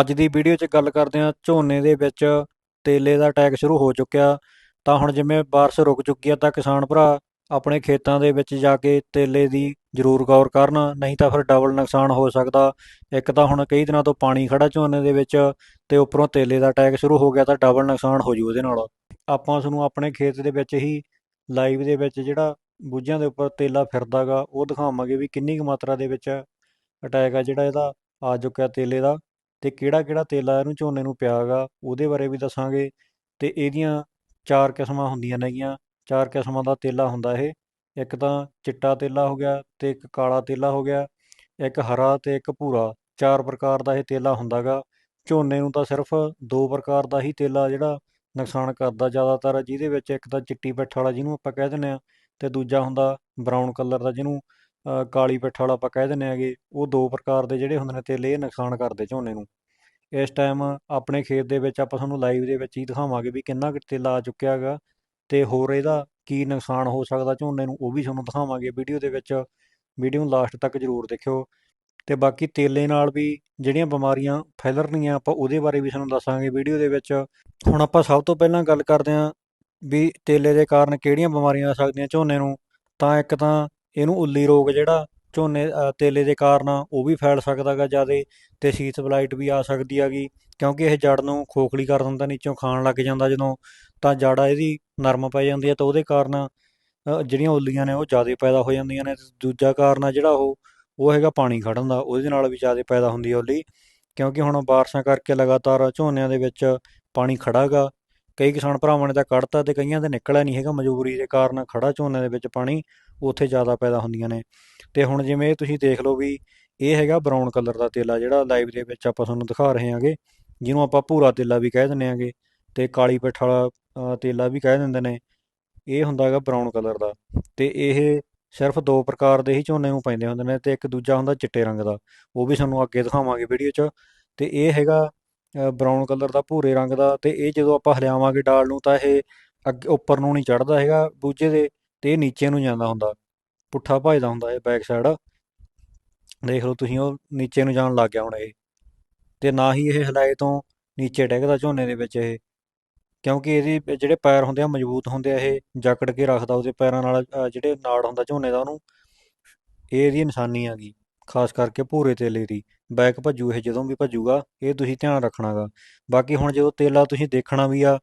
ਅੱਜ ਦੀ ਵੀਡੀਓ 'ਚ ਗੱਲ ਕਰਦੇ ਹਾਂ ਝੋਨੇ ਦੇ ਵਿੱਚ ਤੇਲੇ ਦਾ ਅਟੈਕ ਸ਼ੁਰੂ ਹੋ ਚੁੱਕਿਆ। ਤਾਂ ਹੁਣ ਜਿਵੇਂ ਬਾਰਿਸ਼ ਰੁਕ ਚੁੱਕੀ ਆ ਤਾਂ ਕਿਸਾਨ ਭਰਾ ਆਪਣੇ ਖੇਤਾਂ ਦੇ ਵਿੱਚ ਜਾ ਕੇ ਤੇਲੇ ਦੀ ਜ਼ਰੂਰ ਗੌਰ ਕਰਨ, ਨਹੀਂ ਤਾਂ ਫਿਰ ਡਬਲ ਨੁਕਸਾਨ ਹੋ ਸਕਦਾ। ਇੱਕ ਤਾਂ ਹੁਣ ਕਈ ਦਿਨਾਂ ਤੋਂ ਪਾਣੀ ਖੜਾ ਝੋਨੇ ਦੇ ਵਿੱਚ ਤੇ ਉੱਪਰੋਂ ਤੇਲੇ ਦਾ ਅਟੈਕ ਸ਼ੁਰੂ ਹੋ ਗਿਆ ਤਾਂ ਡਬਲ ਨੁਕਸਾਨ ਹੋ ਜੂ ਉਹਦੇ ਨਾਲ। ਆਪਾਂ ਤੁਹਾਨੂੰ ਆਪਣੇ ਖੇਤ ਦੇ ਵਿੱਚ ਹੀ ਲਾਈਵ ਦੇ ਵਿੱਚ ਜਿਹੜਾ ਬੂਝਿਆਂ ਦੇ ਉੱਪਰ ਤੇਲਾ ਫਿਰਦਾਗਾ ਉਹ ਦਿਖਾਵਾਂਗੇ ਵੀ ਕਿੰਨੀ ਕੁ ਮਾਤਰਾ ਦੇ ਵਿੱਚ ਅਟੈਕ ਆ ਜਿਹੜਾ ਇਹਦਾ ਆ ਚੁੱਕਿਆ ਤੇਲੇ ਦਾ। ਤੇ ਕਿਹੜਾ ਕਿਹੜਾ ਤੇਲਾ ਇਹਨੂੰ ਝੋਨੇ ਨੂੰ ਪਿਆ ਗਾ ਉਹਦੇ ਬਾਰੇ ਵੀ ਦੱਸਾਂਗੇ। ਤੇ ਇਹਦੀਆਂ ਚਾਰ ਕਿਸਮਾਂ ਹੁੰਦੀਆਂ ਨੇਗੀਆਂ, ਚਾਰ ਕਿਸਮਾਂ ਦਾ ਤੇਲਾ ਹੁੰਦਾ ਇਹ। ਇੱਕ ਤਾਂ ਚਿੱਟਾ ਤੇਲਾ ਹੋ ਗਿਆ ਤੇ ਇੱਕ ਕਾਲਾ ਤੇਲਾ ਹੋ ਗਿਆ, ਇੱਕ ਹਰਾ ਤੇ ਇੱਕ ਭੂਰਾ। ਚਾਰ ਪ੍ਰਕਾਰ ਦਾ ਇਹ ਤੇਲਾ ਹੁੰਦਾਗਾ। ਝੋਨੇ ਨੂੰ ਤਾਂ ਸਿਰਫ ਦੋ ਪ੍ਰਕਾਰ ਦਾ ਹੀ ਤੇਲਾ ਜਿਹੜਾ ਨੁਕਸਾਨ ਕਰਦਾ ਜ਼ਿਆਦਾਤਰ, ਜਿਹਦੇ ਵਿੱਚ ਇੱਕ ਤਾਂ ਚਿੱਟੀ ਪਿੱਠ ਵਾਲਾ ਜਿਹਨੂੰ ਆਪਾਂ ਕਹਿ ਦਿੰਦੇ ਆ ਤੇ ਦੂਜਾ ਹੁੰਦਾ ਬਰਾਊਨ ਕਲਰ ਦਾ ਜਿਹਨੂੰ ਕਾਲੀ ਪਿੱਠ ਵਾਲਾ ਆਪਾਂ ਕਹਿ ਦਿੰਦੇ ਆਗੇ ਉਹ ਦੋ ਪ੍ਰਕਾਰ ਦੇ ਜਿਹੜੇ ਹੁੰਦੇ ਨੇ ਤੇਲੇ, ਇਹ ਨੁਕਸਾਨ ਕਰਦੇ ਝੋਨੇ ਨੂੰ। ਇਸ ਟਾਈਮ ਆਪਣੇ ਖੇਤ ਦੇ ਵਿੱਚ ਆਪਾਂ ਤੁਹਾਨੂੰ ਲਾਈਵ ਦੇ ਵਿੱਚ ਹੀ ਦਿਖਾਵਾਂਗੇ ਵੀ ਕਿੰਨਾ ਕੁ ਤੇਲਾ ਆ ਚੁੱਕਿਆ ਹੈਗਾ ਤੇ ਹੋਰ ਇਹਦਾ ਕੀ ਨੁਕਸਾਨ ਹੋ ਸਕਦਾ ਝੋਨੇ ਨੂੰ, ਉਹ ਵੀ ਤੁਹਾਨੂੰ ਦਿਖਾਵਾਂਗੇ। ਵੀਡੀਓ ਦੇ ਵਿੱਚ ਵੀਡੀਓ ਨੂੰ ਲਾਸਟ ਤੱਕ ਜ਼ਰੂਰ ਦੇਖਿਓ। ਤੇ ਬਾਕੀ ਤੇਲੇ ਨਾਲ ਵੀ ਜਿਹੜੀਆਂ ਬਿਮਾਰੀਆਂ ਫੈਲਣਗੀਆਂ, ਆਪਾਂ ਉਹਦੇ ਬਾਰੇ ਵੀ ਤੁਹਾਨੂੰ ਦੱਸਾਂਗੇ ਵੀਡੀਓ ਦੇ ਵਿੱਚ। ਹੁਣ ਆਪਾਂ ਸਭ ਤੋਂ ਪਹਿਲਾਂ ਗੱਲ ਕਰਦੇ ਹਾਂ ਵੀ ਤੇਲੇ ਦੇ ਕਾਰਨ ਕਿਹੜੀਆਂ ਬਿਮਾਰੀਆਂ ਆ ਸਕਦੀਆਂ ਝੋਨੇ ਨੂੰ, ਤਾਂ ਇੱਕ ਤਾਂ ਇਹਨੂੰ ਉੱਲੀ ਰੋਗ ਜਿਹੜਾ ਝੋਨੇ ਤੇਲੇ ਦੇ ਕਾਰਨ ਆ, ਉਹ ਵੀ ਫੈਲ ਸਕਦਾ ਗਾ ਜਿਆਦੇ ਤੇ ਸੀਤ ਬਲਾਈਟ ਵੀ ਆ ਸਕਦੀ ਹੈਗੀ ਕਿਉਂਕਿ ਇਹ ਜੜ ਨੂੰ ਖੋਖਲੀ ਕਰ ਦਿੰਦਾ ਨੀਚੋਂ ਖਾਣ ਲੱਗ ਜਾਂਦਾ ਜਦੋਂ ਤਾਂ ਜੜ ਇਹਦੀ ਨਰਮ ਪੈ ਜਾਂਦੀ ਹੈ ਤਾਂ ਉਹਦੇ ਕਾਰਨ ਜਿਹੜੀਆਂ ਉੱਲੀਆਂ ਨੇ ਉਹ ਜ਼ਿਆਦਾ ਪੈਦਾ ਹੋ ਜਾਂਦੀਆਂ ਨੇ ਦੂਜਾ ਕਾਰਨ ਆ ਜਿਹੜਾ ਉਹ ਉਹ ਹੈਗਾ ਪਾਣੀ ਖੜਨ ਦਾ ਉਹਦੇ ਨਾਲ ਵੀ ਜ਼ਿਆਦਾ ਪੈਦਾ ਹੁੰਦੀ ਹੈ ਉੱਲੀ ਕਿਉਂਕਿ ਹੁਣ ਬਾਰਿਸ਼ਾਂ ਕਰਕੇ ਲਗਾਤਾਰ ਝੋਨਿਆਂ ਦੇ ਵਿੱਚ ਪਾਣੀ ਖੜਾ ਗਾ ਕਈ ਕਿਸਾਨ ਭਰਾਵਾਂ ਨੇ ਤਾਂ ਕੱਢਤਾ ਤੇ ਕਈਆਂ ਦੇ ਨਿਕਲਿਆ ਨਹੀਂ ਹੈਗਾ ਮਜਬੂਰੀ ਦੇ ਕਾਰਨ ਖੜਾ ਝੋਨੇ ਦੇ ਵਿੱਚ ਪਾਣੀ ਉੱਥੇ ਜ਼ਿਆਦਾ ਪੈਦਾ ਹੁੰਦੀਆਂ ਨੇ। ਤੇ ਹੁਣ ਜਿਵੇਂ ਤੁਸੀਂ ਦੇਖ ਲਓ ਵੀ ਇਹ ਹੈਗਾ ਬਰਾਊਨ ਕਲਰ ਦਾ ਤੇਲਾ, ਜਿਹੜਾ ਲਾਈਵ ਦੇ ਵਿੱਚ ਆਪਾਂ ਤੁਹਾਨੂੰ ਦਿਖਾ ਰਹੇ ਹਾਂਗੇ, ਜਿਹਨੂੰ ਆਪਾਂ ਭੂਰਾ ਤੇਲਾ ਵੀ ਕਹਿ ਦਿੰਦੇ ਆਂਗੇ ਤੇ ਕਾਲੀ ਪਿੱਠ ਵਾਲਾ ਤੇਲਾ ਵੀ ਕਹਿ ਦਿੰਦੇ ਨੇ, ਇਹ ਹੁੰਦਾ ਹੈਗਾ ਬਰਾਊਨ ਕਲਰ ਦਾ। ਤੇ ਇਹ ਸਿਰਫ ਦੋ ਪ੍ਰਕਾਰ ਦੇ ਹੀ ਝੋਨੇ ਨੂੰ ਪੈਂਦੇ ਹੁੰਦੇ ਨੇ ਤੇ ਇੱਕ ਦੂਜਾ ਹੁੰਦਾ ਚਿੱਟੇ ਰੰਗ ਦਾ। ਉਹ ਵੀ ਤੁਹਾਨੂੰ ਅੱਗੇ ਦਿਖਾਵਾਂਗੇ ਵੀਡੀਓ 'ਚ। ਤੇ ਇਹ ਹੈਗਾ ਬਰਾਊਨ ਕਲਰ ਦਾ ਭੂਰੇ ਰੰਗ ਦਾ ਤੇ ਇਹ ਜਦੋਂ ਆਪਾਂ ਹਿਲਾਵਾਂਗੇ ਡਾਲ ਨੂੰ ਤਾਂ ਇਹ ਅੱਗੇ, ਉੱਪਰ ਨੂੰ ਨਹੀਂ ਚੜਦਾ ਹੈਗਾ, ਬੂਝੇ ਦੇ ਤੇ ਇਹ ਨੀਚੇ ਨੂੰ ਜਾਂਦਾ ਹੁੰਦਾ, ਪੁੱਠਾ ਭਜਦਾ ਹੁੰਦਾ ਇਹ ਬੈਕ ਸਾਈਡ ਦੇਖ ਲਓ ਤੁਸੀਂ ਉਹ ਨੀਚੇ ਨੂੰ ਜਾਣ ਲੱਗ ਗਿਆ ਹੁਣ ਇਹ। ਤੇ ਨਾ ਹੀ ਇਹ ਹਿਲਾਏ ਤੋਂ ਨੀਚੇ ਡਿੱਗਦਾ ਝੋਨੇ ਦੇ ਵਿੱਚ ਇਹ। ਕਿਉਂਕਿ ਇਹਦੇ ਜਿਹੜੇ ਪੈਰ ਹੁੰਦੇ ਆ, ਮਜ਼ਬੂਤ ਹੁੰਦੇ ਆ ਇਹ, ਜਕੜ ਕੇ ਰੱਖਦਾ ਉਹਦੇ ਪੈਰਾਂ ਨਾਲ ਜਿਹੜੇ ਨਾੜ ਹੁੰਦਾ ਝੋਨੇ ਦਾ ਉਹਨੂੰ, ਇਹ ਇਹਦੀ ਨਿਸ਼ਾਨੀ ਆਗੀ ਖਾਸ ਕਰਕੇ ਭੂਰੇ ਤੇਲੇ ਦੀ। ਬੈਕ ਭੱਜੂ ਇਹ ਜਦੋਂ ਵੀ ਭੱਜੂਗਾ, ਇਹ ਤੁਸੀਂ ਧਿਆਨ ਰੱਖਣਾਗਾ। ਬਾਕੀ ਹੁਣ ਜਦੋਂ ਤੇਲਾ ਤੁਸੀਂ ਦੇਖਣਾ ਵੀ ਆ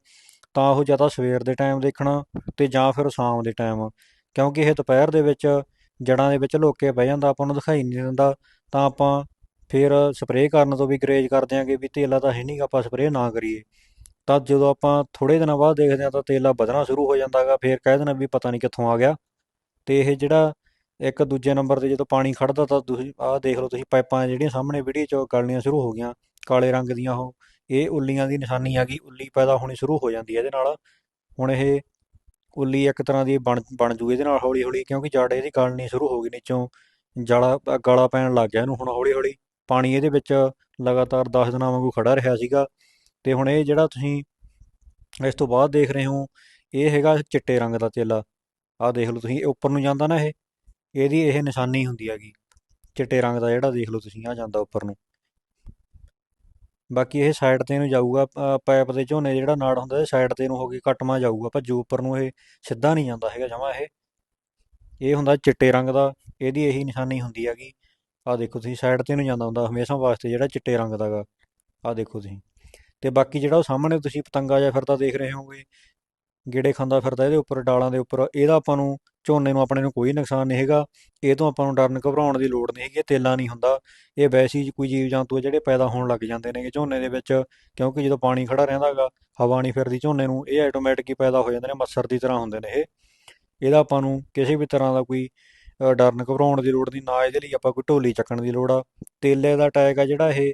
ਤਾਂ ਉਹ ਜਾਂ ਤਾਂ ਸਵੇਰ ਦੇ ਟਾਈਮ ਦੇਖਣਾ ਤੇ ਜਾਂ ਫਿਰ ਸ਼ਾਮ ਦੇ ਟਾਈਮ ਕਿਉਂਕਿ ਇਹ ਦੁਪਹਿਰ ਦੇ ਵਿੱਚ ਜੜਾਂ ਦੇ ਵਿੱਚ ਲੁੱਕ ਕੇ ਬਹਿ ਜਾਂਦਾ ਆਪਾਂ ਨੂੰ ਦਿਖਾਈ ਨਹੀਂ ਦਿੰਦਾ। ਤਾਂ ਆਪਾਂ ਫਿਰ ਸਪਰੇਅ ਕਰਨ ਤੋਂ ਵੀ ਗਰੇਜ ਕਰ ਦਿਆਂਗੇ ਵੀ ਤੇਲਾ ਤਾਂ ਹੈ ਨਹੀਂ ਗਾ, ਆਪਾਂ ਸਪਰੇਅ ਨਾ ਕਰੀਏ। ਤਾਂ ਜਦੋਂ ਆਪਾਂ ਥੋੜੇ ਦਿਨਾਂ ਬਾਅਦ ਦੇਖਦੇ ਹਾਂ ਤਾਂ ਤੇਲਾ ਵਧਣਾ ਸ਼ੁਰੂ ਹੋ ਜਾਂਦਾਗਾ ਫਿਰ ਕਹਿ ਦੇਣਾ ਵੀ ਪਤਾ ਨਹੀਂ ਕਿੱਥੋਂ ਆ ਗਿਆ। ਤੇ ਇਹ ਜਿਹੜਾ ਇੱਕ ਦੂਜੇ ਨੰਬਰ ਤੇ ਜਦੋਂ ਪਾਣੀ ਖੜਦਾ ਤਾਂ ਤੁਸੀਂ ਆਹ ਦੇਖ ਲਓ ਤੁਸੀਂ ਪਾਈਪਾਂ ਜਿਹੜੀਆਂ ਸਾਹਮਣੇ ਵੀਡੀਓ 'ਚ ਗਲਣੀਆਂ ਸ਼ੁਰੂ ਹੋ ਗਈਆਂ ਕਾਲੇ ਰੰਗ ਦੀਆਂ ਉਹ। ਇਹ ਉੱਲੀਆਂ ਦੀ ਨਿਸ਼ਾਨੀ ਆ ਗਈ ਉੱਲੀ ਪੈਦਾ ਹੋਣੀ ਸ਼ੁਰੂ ਹੋ ਜਾਂਦੀ ਹੈ ਇਹਦੇ ਨਾਲ। ਹੁਣ ਇਹ ਉੱਲੀ ਇੱਕ ਤਰ੍ਹਾਂ ਦੀ ਬਣ ਬਣ ਜੂ ਇਹਦੇ ਨਾਲ ਹੌਲੀ ਹੌਲੀ ਕਿਉਂਕਿ ਜੜ ਇਹਦੀ ਗਲਣੀ ਸ਼ੁਰੂ ਹੋ ਗਈ ਨੀਚੋਂ। ਜਲਾ ਅ, ਗਲਾ ਪੈਣ ਲੱਗ ਗਿਆ ਇਹਨੂੰ ਹੁਣ ਹੌਲੀ ਹੌਲੀ ਪਾਣੀ ਇਹਦੇ ਵਿੱਚ ਲਗਾਤਾਰ 10 ਦਿਨਾਂ ਵਾਂਗੂ ਖੜਾ ਰਿਹਾ ਸੀਗਾ। ਤੇ ਹੁਣ ਇਹ ਜਿਹੜਾ ਤੁਸੀਂ ਇਸ ਤੋਂ ਬਾਅਦ ਦੇਖ ਰਹੇ ਹੋ ਇਹ ਹੈਗਾ ਚਿੱਟੇ ਰੰਗ ਦਾ ਤੇਲਾ ਆਹ ਦੇਖ ਲਓ ਤੁਸੀਂ ਇਹ ਉੱਪਰ ਨੂੰ ਜਾਂਦਾ ਨਾ ਇਹ ਇਹਦੀ ਇਹ ਨਿਸ਼ਾਨੀ ਹੁੰਦੀ ਹੈਗੀ। ਚਿੱਟੇ ਰੰਗ ਦਾ ਜਿਹੜਾ ਦੇਖ ਲਓ ਤੁਸੀਂ ਆ ਜਾਂਦਾ ਉੱਪਰ ਨੂੰ। ਬਾਕੀ ਇਹ ਸਾਈਡ ਤੇ ਨੂੰ ਜਾਊਗਾ ਅ, ਪਾਈਪ ਦੇ ਝੋਨੇ ਜਿਹੜਾ ਨਾੜ ਹੁੰਦਾ ਇਹ ਸਾਈਡ ਤੇ ਨੂੰ ਹੋ ਕੇ ਕੱਟਮਾ ਜਾਊਗਾ ਭੱਜੂ ਉੱਪਰ ਨੂੰ ਇਹ ਸਿੱਧਾ ਨਹੀਂ ਜਾਂਦਾ ਹੈਗਾ ਜਮਾ ਇਹ। ਇਹ ਹੁੰਦਾ ਚਿੱਟੇ ਰੰਗ ਦਾ ਇਹਦੀ ਇਹੀ ਨਿਸ਼ਾਨੀ ਹੁੰਦੀ ਹੈਗੀ। ਆਹ ਦੇਖੋ ਤੁਸੀਂ ਸਾਈਡ ਤੇ ਨੂੰ ਜਾਂਦਾ ਹੁੰਦਾ ਹਮੇਸ਼ਾ ਵਾਸਤੇ ਜਿਹੜਾ ਚਿੱਟੇ ਰੰਗ ਦਾਗਾ ਆਹ ਦੇਖੋ ਤੁਸੀਂ। ਤੇ ਬਾਕੀ ਜਿਹੜਾ ਉਹ ਸਾਹਮਣੇ ਤੁਸੀਂ ਪਤੰਗਾ ਜਾਂ ਫਿਰਦਾ ਦੇਖ ਰਹੇ ਹੋਗੇ ਗੇੜੇ ਖਾਂਦਾ ਫਿਰਦਾ ਇਹਦੇ ਉੱਪਰ ਡਾਲਾਂ ਦੇ ਉੱਪਰ ਇਹਦਾ ਆਪਾਂ ਨੂੰ ਝੋਨੇ ਨੂੰ ਆਪਣੇ ਨੂੰ ਕੋਈ ਨੁਕਸਾਨ ਨਹੀਂ ਹੈਗਾ, ਇਹ ਤੋਂ ਆਪਾਂ ਨੂੰ ਡਰਨ ਘਬਰਾਉਣ ਦੀ ਲੋੜ ਨਹੀਂ ਹੈਗੀ, ਇਹ ਤੇਲਾ ਨਹੀਂ ਹੁੰਦਾ, ਇਹ ਵੈਸੇ ਹੀ ਕੋਈ ਜੀਵ ਜੰਤੂ ਆ ਜਿਹੜੇ ਪੈਦਾ ਹੋਣ ਲੱਗ ਜਾਂਦੇ ਨੇਗੇ ਝੋਨੇ ਦੇ ਵਿੱਚ, ਕਿਉਂਕਿ ਜਦੋਂ ਪਾਣੀ ਖੜਾ ਰਹਿੰਦਾ ਹੈਗਾ, ਹਵਾ ਨਹੀਂ ਫਿਰਦੀ ਝੋਨੇ ਨੂੰ, ਇਹ ਆਟੋਮੈਟਿਕ ਹੀ ਪੈਦਾ ਹੋ ਜਾਂਦੇ ਨੇ, ਮੱਛਰ ਦੀ ਤਰ੍ਹਾਂ ਹੁੰਦੇ ਨੇ ਇਹ। ਇਹਦਾ ਆਪਾਂ ਨੂੰ ਕਿਸੇ ਵੀ ਤਰ੍ਹਾਂ ਦਾ ਕੋਈ ਡਰਨ ਘਬਰਾਉਣ ਦੀ ਲੋੜ ਨਹੀਂ, ਨਾ ਇਹਦੇ ਲਈ ਆਪਾਂ ਕੋਈ ਢੋਲੀ ਚੱਕਣ ਦੀ ਲੋੜ ਆ। ਤੇਲੇ ਦਾ ਟੈਗ ਆ ਜਿਹੜਾ ਇਹ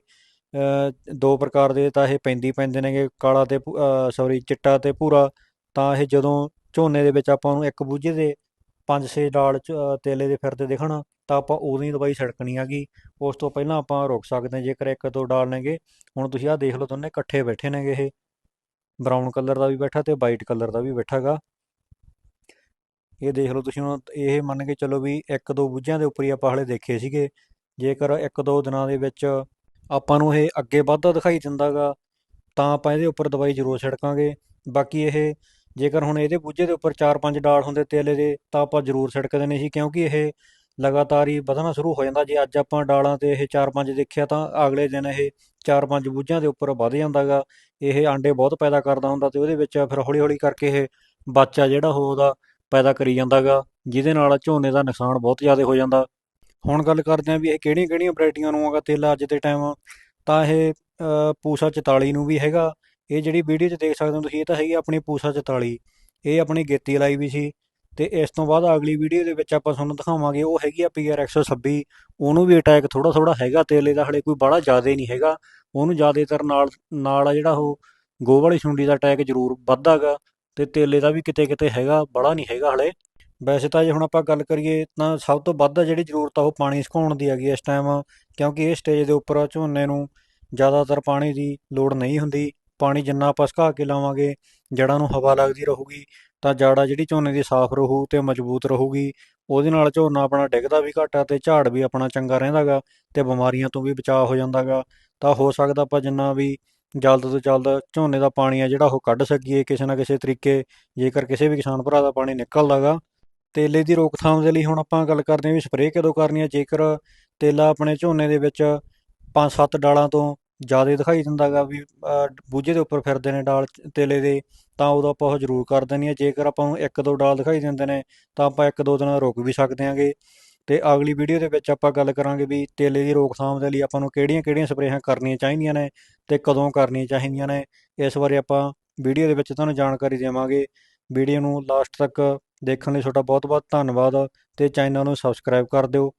ਦੋ ਪ੍ਰਕਾਰ ਦੇ ਤਾਂ ਇਹ ਪੈਂਦੀ ਪੈਂਦੇ ਨੇਗੇ, ਕਾਲਾ ਤੇ ਸੌਰੀ ਚਿੱਟਾ ਤੇ ਭੂਰਾ, ਤਾਂ ਇਹ ਜਦੋਂ ਝੋਨੇ ਦੇ ਵਿੱਚ ਆਪਾਂ ਨੂੰ ਇੱਕ ਬੂਝੇ ਦੇ ਪੰਜ ਛੇ ਡਾਲ ਚ- ਤੇਲੇ ਦੇ ਫਿਰਦੇ ਦਿਖਣ, ਤਾਂ ਆਪਾਂ ਉਦੋਂ ਹੀ ਦਵਾਈ ਛਿੜਕਣੀ ਹੈਗੀ ਉਸ ਤੋਂ ਪਹਿਲਾਂ ਆਪਾਂ ਰੁਕ ਸਕਦੇ ਹਾਂ, ਜੇਕਰ ਇੱਕ ਦੋ ਡਾਲ ਨੇਗੇ, ਹੁਣ ਤੁਸੀਂ ਆਹ ਦੇਖ ਲਓ ਦੋਨੇ ਇਕੱਠੇ ਬੈਠੇ ਨੇਗੇ ਇਹ। ਬਰਾਊਨ ਕਲਰ ਦਾ ਵੀ ਬੈਠਾ ਤੇ ਵਾਈਟ ਕਲਰ ਦਾ ਵੀ ਬੈਠਾਗਾ ਇਹ ਦੇਖ ਲਓ ਤੁਸੀਂ ਹੁਣ, ਇਹ ਮੰਨ ਕੇ ਚੱਲੋ ਵੀ ਇੱਕ ਦੋ ਬੂਝਿਆਂ ਦੇ ਉੱਪਰ ਹੀ ਆਪਾਂ ਹਲੇ ਦੇਖੇ ਸੀਗੇ। ਜੇਕਰ ਇੱਕ ਦੋ ਦਿਨਾਂ ਦੇ ਵਿੱਚ ਆਪਾਂ ਨੂੰ ਇਹ ਅੱਗੇ ਵੱਧਦਾ ਦਿਖਾਈ ਦਿੰਦਾਗਾ ਤਾਂ ਆਪਾਂ ਇਹਦੇ ਉੱਪਰ ਦਵਾਈ ਜ਼ਰੂਰ ਛਿੜਕਾਂਗੇ। ਬਾਕੀ ਇਹ ਜੇਕਰ ਹੁਣ ਇਹਦੇ ਬੂਝੇ ਦੇ ਉੱਪਰ 4-5 ਡਾਲ ਹੁੰਦੇ ਤੇਲੇ ਦੇ ਤਾਂ ਆਪਾਂ ਜ਼ਰੂਰ ਛਿੜਕਦੇ ਨਹੀਂ ਸੀ ਕਿਉਂਕਿ ਇਹ ਲਗਾਤਾਰ ਹੀ ਵਧਣਾ ਸ਼ੁਰੂ ਹੋ ਜਾਂਦਾ। ਜੇ ਅੱਜ ਆਪਾਂ ਡਾਲਾਂ ਤੇ ਇਹ 4-5 ਦੇਖਿਆ ਤਾਂ ਅਗਲੇ ਦਿਨ ਇਹ 4-5 ਬੂਝਿਆਂ ਦੇ ਉੱਪਰ ਵੱਧ ਜਾਂਦਾਗਾ ਇਹ ਆਂਡੇ ਬਹੁਤ ਪੈਦਾ ਕਰਦਾ ਹੁੰਦਾ ਤੇ ਉਹਦੇ ਵਿੱਚ ਫਿਰ ਹੌਲੀ-ਹੌਲੀ ਕਰਕੇ ਇਹ ਬੱਚਾ ਜਿਹੜਾ ਉਹ ਉਹਦਾ ਪੈਦਾ ਕਰੀ ਜਾਂਦਾਗਾ ਜਿਹਦੇ ਨਾਲ ਝੋਨੇ ਦਾ ਨੁਕਸਾਨ ਬਹੁਤ ਜ਼ਿਆਦਾ ਹੋ ਜਾਂਦਾ। ਹੁਣ ਗੱਲ ਕਰਦੇ ਆਂ ਵੀ ਇਹ ਕਿਹੜੀਆਂ-ਕਿਹੜੀਆਂ ਵੈਰਾਈਟੀਆਂ ਨੂੰ ਆਗਾ ਤੇਲਾ ਅੱਜ ਦੇ ਟਾਈਮ ਤਾਂ ਇਹ ਅ, ਪੂਸਾ 44 ਨੂੰ ਵੀ ਹੈਗਾ। ਇਹ ਜਿਹੜੀ ਵੀਡੀਓ 'ਚ ਦੇਖ ਸਕਦੇ ਹੋ ਤੁਸੀਂ, ਇਹ ਤਾਂ ਹੈਗੀ ਆਪਣੀ ਪੂਸਾ 44 ਇਹ ਆਪਣੀ ਗੇਤੀ ਲਾਈ ਵੀ ਸੀ। ਤੇ ਇਸ ਤੋਂ ਬਾਅਦ ਅਗਲੀ ਵੀਡੀਓ ਦੇ ਵਿੱਚ ਆਪਾਂ ਤੁਹਾਨੂੰ ਦਿਖਾਵਾਂਗੇ, ਉਹ ਹੈਗੀ ਆ ਪੀਆਰ 126 ਉਹਨੂੰ ਵੀ ਅਟੈਕ ਥੋੜਾ ਥੋੜਾ ਹੈਗਾ ਤੇਲੇ ਦਾ ਹਲੇ ਕੋਈ ਬੜਾ ਜ਼ਿਆਦਾ ਨਹੀਂ ਹੈਗਾ। ਉਹਨੂੰ ਜ਼ਿਆਦਾਤਰ ਨਾਲ ਨਾਲ ਆ ਜਿਹੜਾ ਉਹ ਗੋਹ ਵਾਲੀ ਸੁੰਡੀ ਦਾ ਅਟੈਕ ਜ਼ਰੂਰ ਵੱਧਦਾਗਾ ਤੇ ਤੇਲੇ ਦਾ ਵੀ ਕਿਤੇ ਕਿਤੇ ਹੈਗਾ ਬੜਾ ਨਹੀਂ ਹੈਗਾ ਹਲੇ। ਵੈਸੇ ਤਾਂ ਜੇ ਹੁਣ ਆਪਾਂ ਗੱਲ ਕਰੀਏ, ਤਾਂ ਸਭ ਤੋਂ ਵੱਧ ਜਿਹੜੀ ਜ਼ਰੂਰਤ ਆ ਉਹ ਪਾਣੀ ਸੁਕਾਉਣ ਦੀ ਹੈਗੀ ਇਸ ਟਾਈਮ ਕਿਉਂਕਿ ਇਹ ਸਟੇਜ ਦੇ ਉੱਪਰ ਝੋਨੇ ਨੂੰ ਜ਼ਿਆਦਾਤਰ ਪਾਣੀ ਦੀ ਲੋੜ ਨਹੀਂ ਹੁੰਦੀ। ਪਾਣੀ ਜਿੰਨਾ ਆਪਾਂ ਸੁਕਾ ਕੇ ਲਾਵਾਂਗੇ, ਜੜ੍ਹਾਂ ਨੂੰ ਹਵਾ ਲੱਗਦੀ ਰਹੂਗੀ, ਤਾਂ ਜੜ ਜਿਹੜੀ ਝੋਨੇ ਦੀ ਸਾਫ਼ ਰਹੂ ਤੇ ਮਜ਼ਬੂਤ ਰਹੂਗੀ। ਉਹਦੇ ਨਾਲ ਝੋਨਾ ਆਪਣਾ ਡਿੱਗਦਾ ਵੀ ਘੱਟ ਆ ਤੇ ਝਾੜ ਵੀ ਆਪਣਾ ਚੰਗਾ ਰਹਿੰਦਾਗਾ ਤੇ ਬਿਮਾਰੀਆਂ ਤੋਂ ਵੀ ਬਚਾਅ ਹੋ ਜਾਂਦਾਗਾ। ਤਾਂ ਹੋ ਸਕਦਾ ਆਪਾਂ ਜਿੰਨਾ ਵੀ ਜਲਦ ਤੋਂ ਜਲਦ ਝੋਨੇ ਦਾ ਪਾਣੀ ਆ ਜਿਹੜਾ ਉਹ ਕੱਢ ਸਕੀਏ ਕਿਸੇ ਨਾ ਕਿਸੇ ਤਰੀਕੇ, ਜੇਕਰ ਕਿਸੇ ਵੀ ਕਿਸਾਨ ਭਰਾ ਦਾ ਪਾਣੀ ਨਿਕਲਦਾਗਾ। ਤੇਲੇ ਦੀ ਰੋਕਥਾਮ ਦੇ ਲਈ ਹੁਣ ਆਪਾਂ ਗੱਲ ਕਰਦੇ ਹਾਂ ਵੀ ਸਪਰੇਅ ਕਦੋਂ ਕਰਨੀ ਹੈ ਜੇਕਰ ਤੇਲਾ ਆਪਣੇ ਝੋਨੇ ਦੇ ਵਿੱਚ 5-7 ਡਾਲਾਂ ਤੋਂ ਜ਼ਿਆਦਾ ਦਿਖਾਈ ਦਿੰਦਾਗਾ ਵੀ ਬੂਝੇ ਦੇ ਉੱਪਰ ਫਿਰਦੇ ਨੇ ਡਾਲ ਤੇਲੇ ਦੇ, ਤਾਂ ਉਦੋਂ ਆਪਾਂ ਉਹ ਜ਼ਰੂਰ ਕਰ ਦੇਣੀ ਹੈ। ਜੇਕਰ ਆਪਾਂ ਨੂੰ ਇੱਕ ਦੋ ਡਾਲ ਦਿਖਾਈ ਦਿੰਦੇ ਨੇ, ਤਾਂ ਆਪਾਂ ਇੱਕ ਦੋ ਦਿਨ ਰੁਕ ਵੀ ਸਕਦੇ ਹਾਂਗੇ। ਤੇ ਅਗਲੀ ਵੀਡੀਓ ਦੇ ਵਿੱਚ ਆਪਾਂ ਗੱਲ ਕਰਾਂਗੇ ਵੀ ਤੇਲੇ ਦੀ ਰੋਕਥਾਮ ਦੇ ਲਈ ਆਪਾਂ ਨੂੰ ਕਿਹੜੀਆਂ-ਕਿਹੜੀਆਂ ਸਪਰੇਹਾਂ ਕਰਨੀਆਂ ਚਾਹੀਦੀਆਂ ਨੇ ਤੇ ਕਦੋਂ ਕਰਨੀਆਂ ਚਾਹੀਦੀਆਂ ਨੇ। ਇਸ ਬਾਰੇ ਆਪਾਂ ਵੀਡੀਓ ਦੇ ਵਿੱਚ ਤੁਹਾਨੂੰ ਜਾਣਕਾਰੀ ਦੇਵਾਂਗੇ। ਵੀਡੀਓ ਨੂੰ ਲਾਸਟ ਤੱਕ ਦੇਖਣ ਲਈ ਤੁਹਾਡਾ ਬਹੁਤ-ਬਹੁਤ ਧੰਨਵਾਦ। ਤੇ ਚੈਨਲ ਨੂੰ ਸਬਸਕ੍ਰਾਈਬ ਕਰ ਦਿਓ।